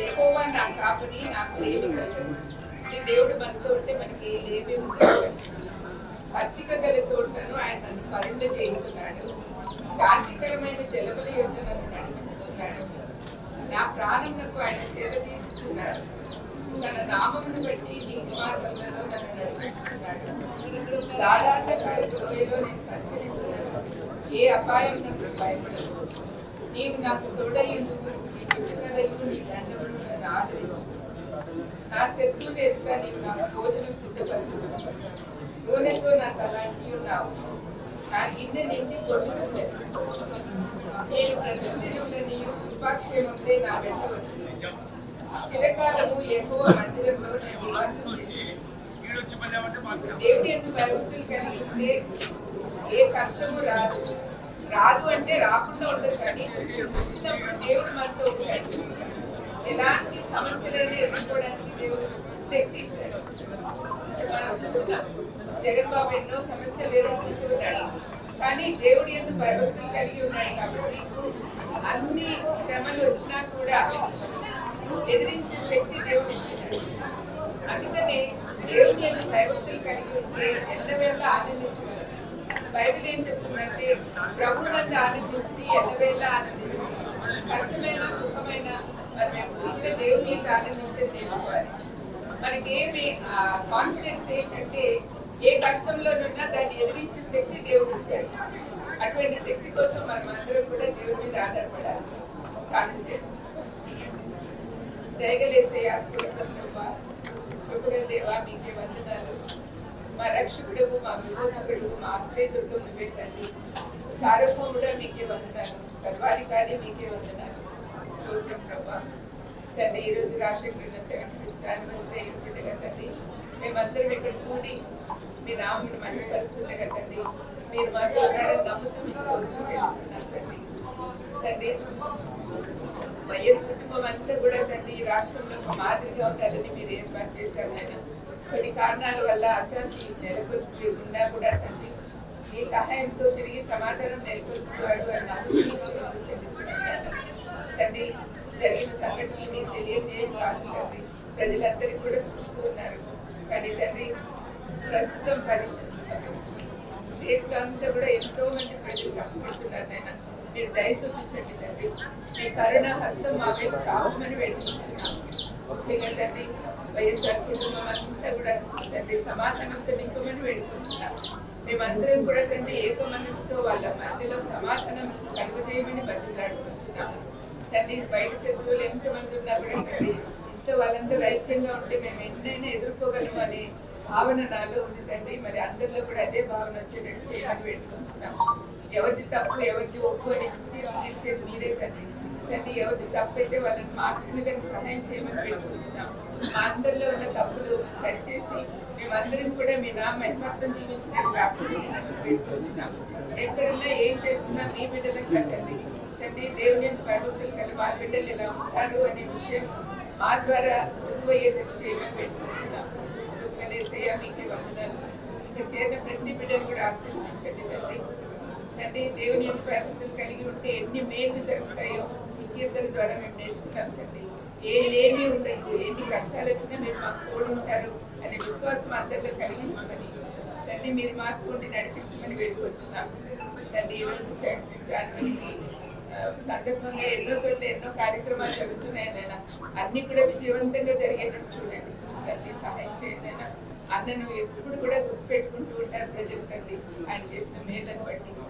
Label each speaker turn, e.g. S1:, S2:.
S1: ఎక్కువ నా కాపుని నాకు లేమి కలగదు ఈ దేవుడు మనతో ఉంటే మనకి లేమి ఉండదు పచ్చిక గల చోట్లను ఆయన నన్ను కరుణ చేయించున్నాడు శాంతికరమైన జలముల యొక్క నన్ను నడిపించుచున్నాడు నా ప్రాణమునకు ఆయన చేత తీర్చుకున్నాడు తన నామమును బట్టి నీతి మార్గంలో నన్ను నడిపించుచున్నాడు సాధారణ నేను సంచరించినాను ఏ అపాయం నాకు భయపడదు. నీవు నాకు తోడయ్యేందుకు నా శత్రువులు నీవు నాకు భోజనం సిద్ధపరచు నూనెతో నా తలాంటి ఉన్నావు నా గిన్నె నిండి కొడుకున్నది నేను నీవు కృపాక్షేమంలో నా వెంట వచ్చింది చిరకాలము ఎక్కువ మందిరంలో నేను నివాసం చేసింది ఎందుకు ఏ కష్టము రాదు రాదు అంటే రాకుండా ఉండదు కానీ వచ్చినప్పుడు దేవుడు మనతో ఉంటాడు. ఎలాంటి సమస్యలైనా ఎదుర్కోవడానికి దేవుడు శక్తి ఇస్తాడు. మనం చూస్తున్నాం జగన్ బాబు ఎన్నో సమస్యలు ఎదుర్కొంటున్నాడు. కానీ దేవుడు ఎందుకు భయభక్తులు కలిగి ఉన్నాడు కాబట్టి అన్ని శ్రమలు వచ్చినా కూడా ఎదిరించే శక్తి దేవుడు ఇస్తున్నాడు అందుకనే దేవుడు యొక్క భయభక్తులు కలిగి ఉంటే ఎల్లవేళ ఆనందించుకోవాలి బైబిల్ ఏం చెప్తుందంటే ప్రభు ప్రభునందు ఆనందించింది ఎల్లవేళ ఆనందించింది. కష్టమైన సుఖమైన మరి మేము పూర్తిగా దేవుని ఆనందిస్తే తెలుసుకోవాలి మనకి ఏమి కాన్ఫిడెన్స్ ఏంటంటే ఏ కష్టంలోనున్నా దాన్ని ఎదిరించే శక్తి దేవుడు ఇస్తాడు అటువంటి శక్తి కోసం మనం అందరం కూడా దేవుడి మీద ఆధారపడాలి. ప్రార్థన చేస్తాం. దయగలేసే ఆస్తోత్రం ప్రభా. కృపగల దేవా మీకే వందనాలు. మా రక్షకుడు మా విమోచకుడు మా ఆశ్రయదుడు నువ్వే తండ్రి సార్వభౌముడా మీకే వందనాలు. సర్వాధికారి మీకే వందనాలు. స్తోత్రం ప్రభా. తండ్రి ఈరోజు రాజశేఖరుడు సెవెన్ ఫిఫ్త్ యానివర్సరీ ఉంటుండగా తండ్రి. మేమందరం ఇక్కడ కూడి మీ నామని మహిమపరుస్తుండగా తండ్రి. మీరు మాతో ఉన్నారని నమ్ముతూ మీ స్తోత్రం చెల్లిస్తున్నాం తండ్రి. తండ్రి వైఎస్ కుటుంబం అంతా కూడా తండ్రి ఈ రాష్ట్రంలో ఒక మాదిరిగా ఉండాలని మీరు ఏర్పాటు చేశారు నేను కొన్ని కారణాల వల్ల అశాంతి నెలకొల్పి ఉన్నా కూడా తండ్రి మీ సహాయంతో తిరిగి సమాధానం నెలకొల్పుతాడు అని నాకు మీ తండ్రి జరిగిన సంఘటనలు మీకు తెలియజేయడం కాదు తండ్రి. ప్రజలందరికీ కూడా చూస్తూ ఉన్నారు. కానీ తండ్రి ప్రస్తుతం పరిస్థితి స్టేట్ అంతా కూడా ఎంతో మంది ప్రజలు కష్టపడుతున్నారు నాయన. మీరు దయ చూపించండి తండ్రి. మీ కరుణ హస్తం మా వైపు చావమని వేడుకుంటున్నాను ముఖ్యంగా తండ్రి వైఎస్ఆర్ కుటుంబం అంతా కూడా తండ్రి సమాధానంతో నింపమని వేడుకుంటున్నాం. మేమందరం కూడా తండ్రి ఏక మనసుతో వాళ్ళ మధ్యలో సమాధానం కలుగజేయమని బతిలాడుకుంటున్నాం తండ్రి బయట శత్రువులు ఎంతమంది ఉన్నా కూడా తండ్రి ఇంట్లో వాళ్ళందరూ ఐక్యంగా ఉంటే మేము ఎన్నైనా ఎదుర్కోగలము అనే భావన నాలో ఉంది తండ్రి. మరి అందరిలో కూడా అదే భావన వచ్చేటట్టు చేయమని వేడుకుంటున్నాం. ఎవరిది తప్పు ఎవరిది ఒప్పు అని తీర్పు తీర్చేది మీరే తండ్రి. తండ్రి ఎవరి తప్పైతే వాళ్ళని మార్చుకునే దానికి సహాయం చేయమని వేడుకుంటున్నాం. మా అందరిలో ఉన్న తప్పులు సరిచేసి మేమందరం కూడా మీ నా మహిమార్థం జీవించడానికి ఆశీర్వదించమని వేడుకుంటున్నాం. ఎక్కడున్నా ఏం చేస్తున్నా మీ బిడ్డలకు కట్టండి. తండ్రి దేవుని యొక్క భయభక్తులు కలిగి మా బిడ్డలు ఎలా ఉంటారు అనే విషయం మా ద్వారా రుజువయ్యేటట్టు చేయమని పెట్టుకుంటున్నాం కృపలేసయ్య మీకే వందనాలు. ఇక్కడ చేరిన ప్రతి బిడ్డలు కూడా ఆశీర్వదించండి తండ్రి తండ్రి దేవుని యొక్క భయభక్తులు కలిగి ఉంటే ఎన్ని మేలు జరుగుతాయో ఈ కీర్తన ద్వారా మేము నేర్చుకుంటాం తండ్రి ఏ లేమి ఉండదు ఎన్ని కష్టాలు వచ్చినా మీరు మాకు తోడు ఉంటారు అనే విశ్వాసం అందరిలో కలిగించమని తండ్రి మీరు మాకు ఉండి నడిపించమని వేడుకొచ్చున్నాం. తండ్రి ఈరోజు సెవెంత్ సందర్భంగా ఎన్నో చోట్ల ఎన్నో కార్యక్రమాలు జరుగుతున్నాయి నాయన. అన్ని కూడా విజయవంతంగా జరిగేటట్టు చూడండి. తండ్రి సహాయం చేయండి అన్నను ఎప్పుడు కూడా గుర్తుపెట్టుకుంటూ ఉంటారు ప్రజలు తండ్రి ఆయన చేసిన మేలను బట్టి